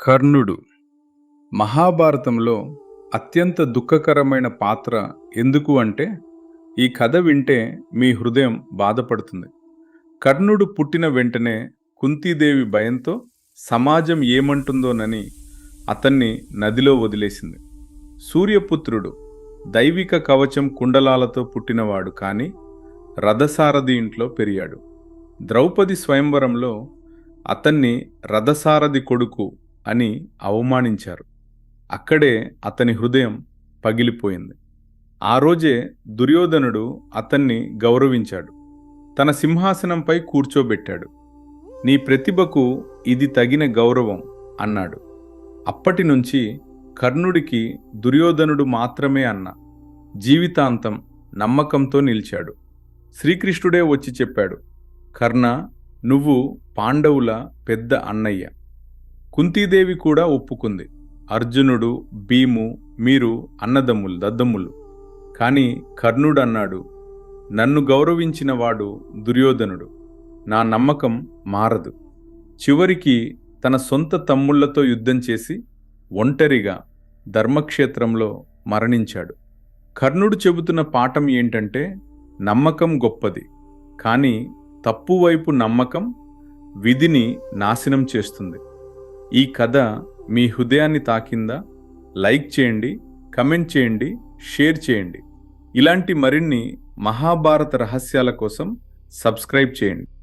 కర్ణుడు. మహాభారతంలో అత్యంత దుఃఖకరమైన పాత్ర ఎందుకు అంటే ఈ కథ వింటే మీ హృదయం బాధపడుతుంది. కర్ణుడు పుట్టిన వెంటనే కుంతీదేవి భయంతో సమాజం ఏమంటుందోనని అతన్ని నదిలో వదిలేసింది. సూర్యపుత్రుడు దైవిక కవచం కుండలాలతో పుట్టినవాడు కానీ రథసారథి ఇంట్లో పెరిగాడు. ద్రౌపది స్వయంవరంలో అతన్ని రథసారథి కొడుకు అని అవమానించారు. అక్కడే అతని హృదయం పగిలిపోయింది. ఆ రోజే దుర్యోధనుడు అతన్ని గౌరవించాడు. తన సింహాసనంపై కూర్చోబెట్టాడు. నీ ప్రతిభకు ఇది తగిన గౌరవం అన్నాడు. అప్పటి నుంచి కర్ణుడికి దుర్యోధనుడు మాత్రమే అన్న జీవితాంతం నమ్మకంతో నిలిచాడు. శ్రీకృష్ణుడే వచ్చి చెప్పాడు కర్ణ నువ్వు పాండవుల పెద్ద అన్నయ్య. కుంతీదేవి కూడా ఒప్పుకుంది. అర్జునుడు భీము మీరు అన్నదమ్ములు దద్దమ్ములు. కానీ కర్ణుడు అన్నాడు నన్ను గౌరవించిన వాడు దుర్యోధనుడు. నా నమ్మకం మారదు. చివరికి తన సొంత తమ్ముళ్ళతో యుద్ధం చేసి ఒంటరిగా ధర్మక్షేత్రంలో మరణించాడు. కర్ణుడు చెబుతున్న పాఠం ఏంటంటే నమ్మకం గొప్పది. కానీ తప్పువైపు నమ్మకం విధిని నాశనం చేస్తుంది. ఈ కథ మీ హృదయాన్ని తాకిందా? లైక్ చేయండి కమెంట్ చేయండి షేర్ చేయండి. ఇలాంటి మరిన్ని మహాభారత రహస్యాల కోసం సబ్స్క్రైబ్ చేయండి.